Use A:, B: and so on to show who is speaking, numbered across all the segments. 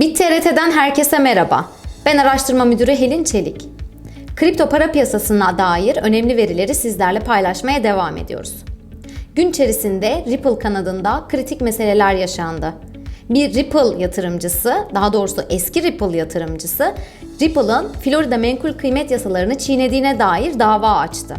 A: Bit TRT'den herkese merhaba. Ben araştırma müdürü Helin Çelik. Kripto para piyasasına dair önemli verileri sizlerle paylaşmaya devam ediyoruz. Gün içerisinde Ripple kanadında kritik meseleler yaşandı. Bir Ripple yatırımcısı, daha doğrusu eski Ripple yatırımcısı, Ripple'ın Florida menkul kıymet yasalarını çiğnediğine dair dava açtı.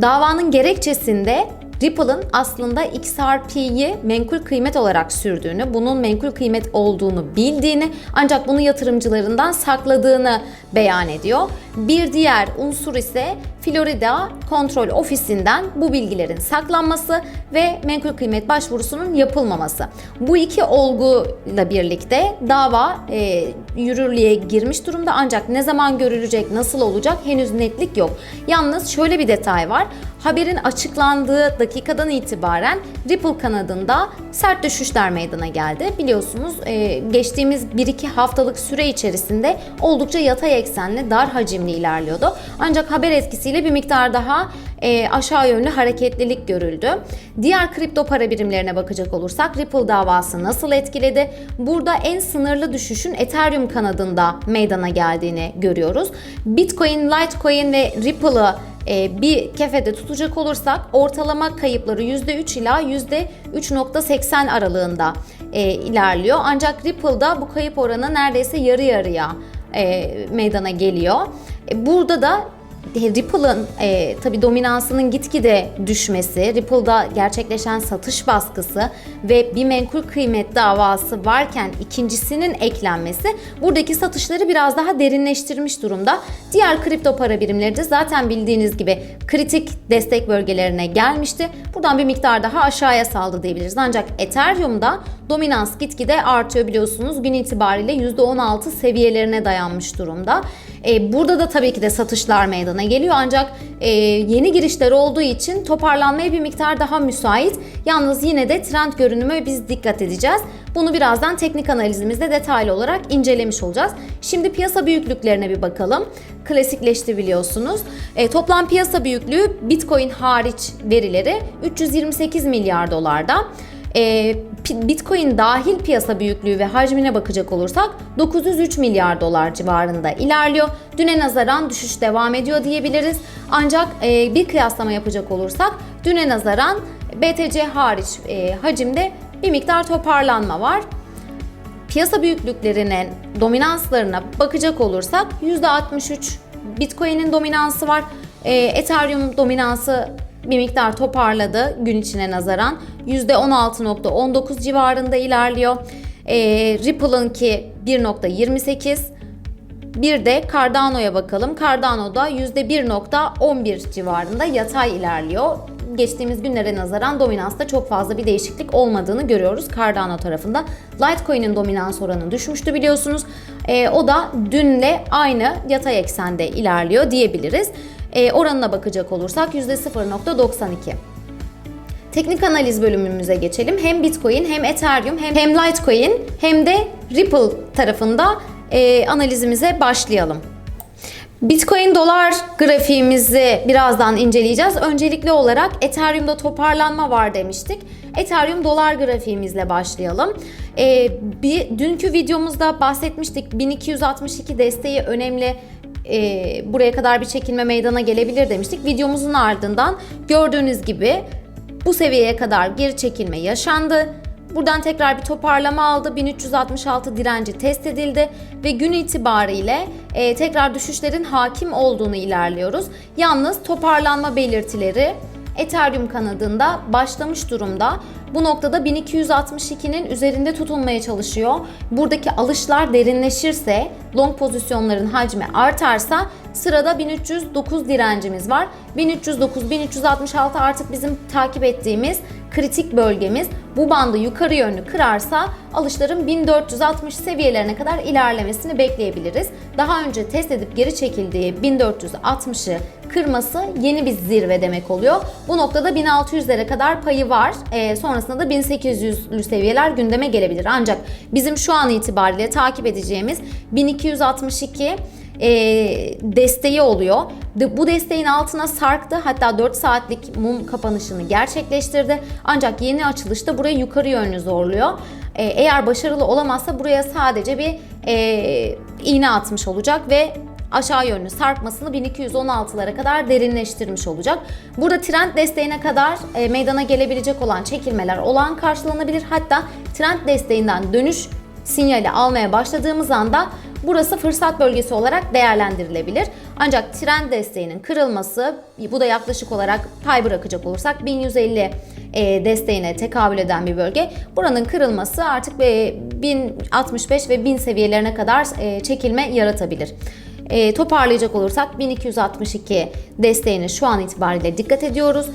A: Davanın gerekçesinde Ripple'ın aslında XRP'yi menkul kıymet olarak sürdüğünü, bunun menkul kıymet olduğunu bildiğini ancak bunu yatırımcılarından sakladığını beyan ediyor. Bir diğer unsur ise Florida Kontrol Ofisi'nden bu bilgilerin saklanması ve menkul kıymet başvurusunun yapılmaması. Bu iki olguyla birlikte dava e, yürürlüğe girmiş durumda ancak ne zaman görülecek, nasıl olacak henüz netlik yok. Yalnız şöyle bir detay var. Haberin açıklandığı dakikadan itibaren Ripple kanadında sert düşüşler meydana geldi. Biliyorsunuz e, geçtiğimiz 1-2 haftalık süre içerisinde oldukça yatay eksenli, dar hacimli ilerliyordu. Ancak haber etkisiyle bir miktar daha e, aşağı yönlü hareketlilik görüldü. Diğer kripto para birimlerine bakacak olursak Ripple davası nasıl etkiledi? Burada en sınırlı düşüşün Ethereum kanadında meydana geldiğini görüyoruz. Bitcoin, Litecoin ve Ripple'ı e, bir kefede tutacak olursak ortalama kayıpları %3 ila %3.80 aralığında e, ilerliyor. Ancak Ripple'da bu kayıp oranı neredeyse yarı yarıya e, meydana geliyor. E, burada da Ripple'ın e, tabi dominansının gitgide düşmesi, Ripple'da gerçekleşen satış baskısı ve bir menkul kıymet davası varken ikincisinin eklenmesi buradaki satışları biraz daha derinleştirmiş durumda. Diğer kripto para birimleri de zaten bildiğiniz gibi kritik destek bölgelerine gelmişti. Buradan bir miktar daha aşağıya saldı diyebiliriz. Ancak Ethereum'da dominans gitgide artıyor biliyorsunuz. Gün itibariyle %16 seviyelerine dayanmış durumda. E, burada da tabii ki de satışlar meydana geliyor ancak e, yeni girişler olduğu için toparlanmaya bir miktar daha müsait. Yalnız yine de trend görünüme biz dikkat edeceğiz. Bunu birazdan teknik analizimizde detaylı olarak incelemiş olacağız. Şimdi piyasa büyüklüklerine bir bakalım. Klasikleşti biliyorsunuz. E, toplam piyasa büyüklüğü Bitcoin hariç verileri 328 milyar dolarda. E, Bitcoin dahil piyasa büyüklüğü ve hacmine bakacak olursak 903 milyar dolar civarında ilerliyor. Düne nazaran düşüş devam ediyor diyebiliriz. Ancak e, bir kıyaslama yapacak olursak düne nazaran BTC hariç e, hacimde bir miktar toparlanma var. Piyasa büyüklüklerinin dominanslarına bakacak olursak %63 Bitcoin'in dominansı var. E, Ethereum dominansı bir miktar toparladı gün içine nazaran. %16.19 civarında ilerliyor. E, Ripple'ınki 1.28. Bir de Cardano'ya bakalım. Cardano'da %1.11 civarında yatay ilerliyor. Geçtiğimiz günlere nazaran dominansta çok fazla bir değişiklik olmadığını görüyoruz Cardano tarafında. Litecoin'in dominans oranı düşmüştü biliyorsunuz. E, o da dünle aynı yatay eksende ilerliyor diyebiliriz. E, oranına bakacak olursak %0.92. Teknik analiz bölümümüze geçelim. Hem Bitcoin hem Ethereum hem, hem Litecoin hem de Ripple tarafında e, analizimize başlayalım. Bitcoin dolar grafiğimizi birazdan inceleyeceğiz. Öncelikli olarak Ethereum'da toparlanma var demiştik. Ethereum dolar grafiğimizle başlayalım. Ee, bir dünkü videomuzda bahsetmiştik 1262 desteği önemli e, buraya kadar bir çekilme meydana gelebilir demiştik. Videomuzun ardından gördüğünüz gibi bu seviyeye kadar geri çekilme yaşandı. Buradan tekrar bir toparlama aldı. 1366 direnci test edildi ve gün itibariyle e, tekrar düşüşlerin hakim olduğunu ilerliyoruz. Yalnız toparlanma belirtileri Ethereum kanadında başlamış durumda. Bu noktada 1262'nin üzerinde tutulmaya çalışıyor. Buradaki alışlar derinleşirse, long pozisyonların hacmi artarsa sırada 1309 direncimiz var. 1309, 1366 artık bizim takip ettiğimiz kritik bölgemiz. Bu bandı yukarı yönlü kırarsa alışların 1460 seviyelerine kadar ilerlemesini bekleyebiliriz. Daha önce test edip geri çekildiği 1460'ı kırması yeni bir zirve demek oluyor. Bu noktada 1600'lere kadar payı var. E, sonrasında da 1800'lü seviyeler gündeme gelebilir. Ancak bizim şu an itibariyle takip edeceğimiz 1262 e, desteği oluyor. De- Bu desteğin altına sarktı hatta 4 saatlik mum kapanışını gerçekleştirdi. Ancak yeni açılışta burayı yukarı yönlü zorluyor. E, eğer başarılı olamazsa buraya sadece bir e, iğne atmış olacak ve aşağı yönlü sarkmasını 1216'lara kadar derinleştirmiş olacak. Burada trend desteğine kadar e, meydana gelebilecek olan çekilmeler olağan karşılanabilir. Hatta trend desteğinden dönüş sinyali almaya başladığımız anda burası fırsat bölgesi olarak değerlendirilebilir. Ancak trend desteğinin kırılması bu da yaklaşık olarak pay bırakacak olursak 1150 e, desteğine tekabül eden bir bölge. Buranın kırılması artık e, 1065 ve 1000 seviyelerine kadar e, çekilme yaratabilir. E, toparlayacak olursak 1262 desteğine şu an itibariyle dikkat ediyoruz.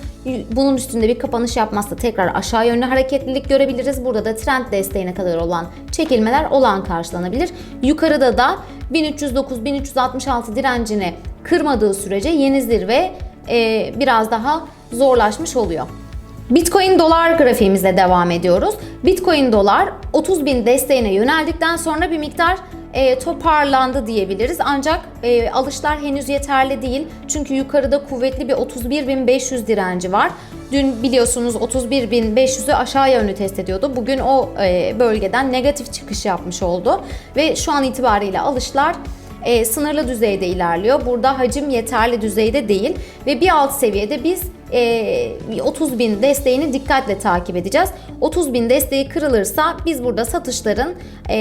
A: Bunun üstünde bir kapanış yapmazsa tekrar aşağı yönlü hareketlilik görebiliriz. Burada da trend desteğine kadar olan çekilmeler olağan karşılanabilir. Yukarıda da 1309-1366 direncini kırmadığı sürece yeni zirve e, biraz daha zorlaşmış oluyor. Bitcoin dolar grafiğimizle devam ediyoruz. Bitcoin dolar 30 bin desteğine yöneldikten sonra bir miktar e, toparlandı diyebiliriz. Ancak e, alışlar henüz yeterli değil. Çünkü yukarıda kuvvetli bir 31.500 direnci var. Dün biliyorsunuz 31.500'ü aşağı yönlü test ediyordu. Bugün o e, bölgeden negatif çıkış yapmış oldu. Ve şu an itibariyle alışlar e, sınırlı düzeyde ilerliyor. Burada hacim yeterli düzeyde değil ve bir alt seviyede biz e, 30 bin desteğini dikkatle takip edeceğiz. 30 bin desteği kırılırsa biz burada satışların e,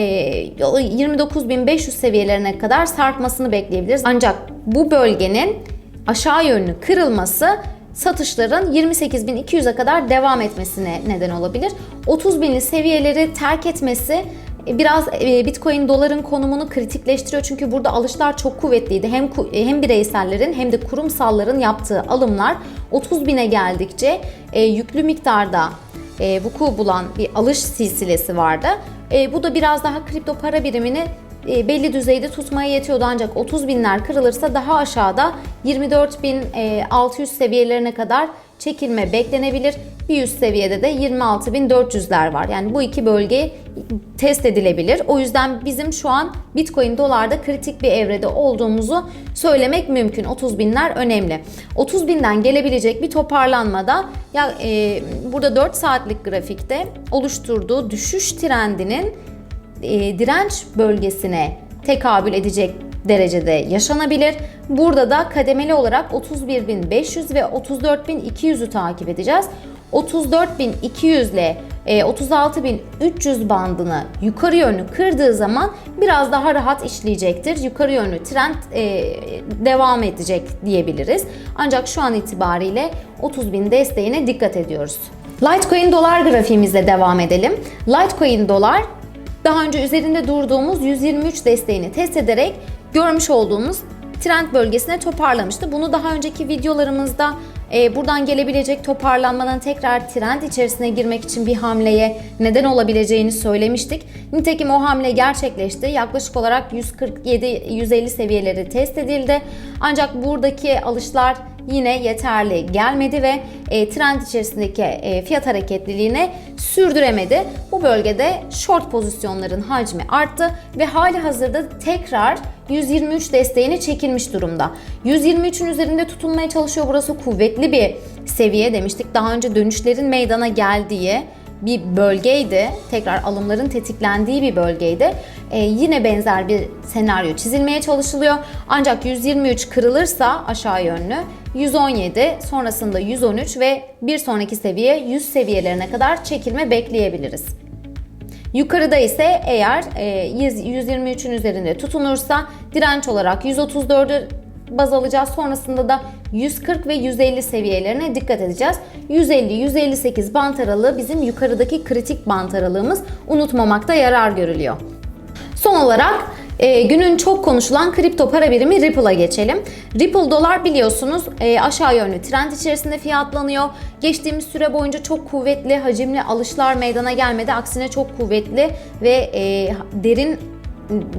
A: 29.500 seviyelerine kadar sarkmasını bekleyebiliriz. Ancak bu bölgenin aşağı yönlü kırılması satışların 28.200'e kadar devam etmesine neden olabilir. 30 binli seviyeleri terk etmesi biraz e, Bitcoin doların konumunu kritikleştiriyor çünkü burada alışlar çok kuvvetliydi. Hem e, hem bireysellerin hem de kurumsalların yaptığı alımlar 30 bine geldikçe e, yüklü miktarda e, vuku bulan bir alış silsilesi vardı. E, bu da biraz daha kripto para birimini e, belli düzeyde tutmaya yetiyordu ancak 30 binler kırılırsa daha aşağıda 24.600 seviyelerine kadar çekilme beklenebilir. Bir üst seviyede de 26.400'ler var. Yani bu iki bölge test edilebilir. O yüzden bizim şu an Bitcoin dolarda kritik bir evrede olduğumuzu söylemek mümkün. 30 binler önemli. 30 binden gelebilecek bir toparlanmada ya e, burada 4 saatlik grafikte oluşturduğu düşüş trendinin e, direnç bölgesine tekabül edecek derecede yaşanabilir. Burada da kademeli olarak 31.500 ve 34.200'ü takip edeceğiz. 34.200 ile e, 36.300 bandını yukarı yönlü kırdığı zaman biraz daha rahat işleyecektir. Yukarı yönlü trend e, devam edecek diyebiliriz. Ancak şu an itibariyle 30.000 desteğine dikkat ediyoruz. Litecoin dolar grafiğimizle devam edelim. Litecoin dolar daha önce üzerinde durduğumuz 123 desteğini test ederek görmüş olduğumuz trend bölgesine toparlamıştı. Bunu daha önceki videolarımızda e, buradan gelebilecek toparlanmanın tekrar trend içerisine girmek için bir hamleye neden olabileceğini söylemiştik. Nitekim o hamle gerçekleşti. Yaklaşık olarak 147-150 seviyeleri test edildi. Ancak buradaki alışlar yine yeterli gelmedi ve e, trend içerisindeki e, fiyat hareketliliğini sürdüremedi. Bu bölgede short pozisyonların hacmi arttı ve hali hazırda tekrar 123 desteğine çekilmiş durumda. 123'ün üzerinde tutunmaya çalışıyor. Burası kuvvetli bir seviye demiştik. Daha önce dönüşlerin meydana geldiği bir bölgeydi. Tekrar alımların tetiklendiği bir bölgeydi. Ee, yine benzer bir senaryo çizilmeye çalışılıyor. Ancak 123 kırılırsa aşağı yönlü 117 sonrasında 113 ve bir sonraki seviye 100 seviyelerine kadar çekilme bekleyebiliriz. Yukarıda ise eğer e, 123'ün üzerinde tutunursa direnç olarak 134'ü baz alacağız. Sonrasında da 140 ve 150 seviyelerine dikkat edeceğiz. 150-158 bant aralığı bizim yukarıdaki kritik bant aralığımız. Unutmamakta yarar görülüyor. Son olarak e, günün çok konuşulan kripto para birimi Ripple'a geçelim. Ripple dolar biliyorsunuz e, aşağı yönlü trend içerisinde fiyatlanıyor. Geçtiğimiz süre boyunca çok kuvvetli, hacimli alışlar meydana gelmedi. Aksine çok kuvvetli ve e, derin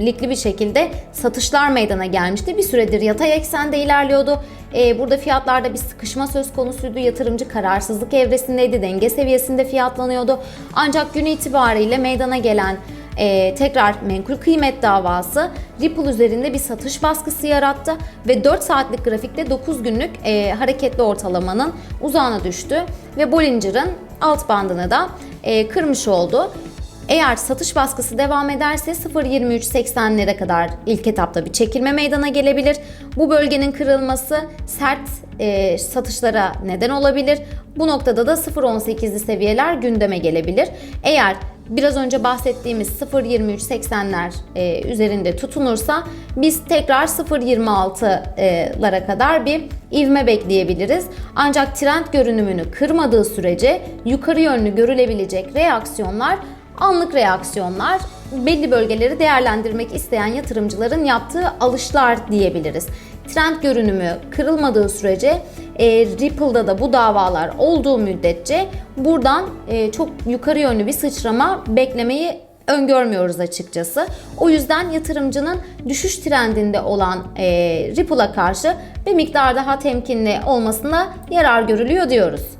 A: likli bir şekilde satışlar meydana gelmişti. Bir süredir yatay eksende ilerliyordu. Ee, burada fiyatlarda bir sıkışma söz konusuydu. Yatırımcı kararsızlık evresindeydi. Denge seviyesinde fiyatlanıyordu. Ancak gün itibariyle meydana gelen e, tekrar menkul kıymet davası Ripple üzerinde bir satış baskısı yarattı ve 4 saatlik grafikte 9 günlük e, hareketli ortalamanın uzağına düştü ve Bollinger'ın alt bandını da e, kırmış oldu. Eğer satış baskısı devam ederse 0.23.80'lere kadar ilk etapta bir çekilme meydana gelebilir. Bu bölgenin kırılması sert e, satışlara neden olabilir. Bu noktada da 0.18'li seviyeler gündeme gelebilir. Eğer biraz önce bahsettiğimiz 0.23.80'ler e, üzerinde tutunursa biz tekrar 0.26'lara kadar bir ivme bekleyebiliriz. Ancak trend görünümünü kırmadığı sürece yukarı yönlü görülebilecek reaksiyonlar anlık reaksiyonlar belli bölgeleri değerlendirmek isteyen yatırımcıların yaptığı alışlar diyebiliriz. Trend görünümü kırılmadığı sürece e, Ripple'da da bu davalar olduğu müddetçe buradan e, çok yukarı yönlü bir sıçrama beklemeyi öngörmüyoruz açıkçası. O yüzden yatırımcının düşüş trendinde olan e, Ripple'a karşı bir miktar daha temkinli olmasına yarar görülüyor diyoruz.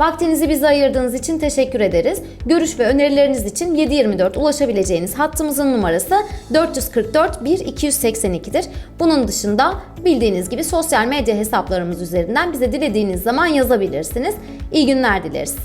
A: Vaktinizi bize ayırdığınız için teşekkür ederiz. Görüş ve önerileriniz için 724 ulaşabileceğiniz hattımızın numarası 444 1 282'dir. Bunun dışında bildiğiniz gibi sosyal medya hesaplarımız üzerinden bize dilediğiniz zaman yazabilirsiniz. İyi günler dileriz.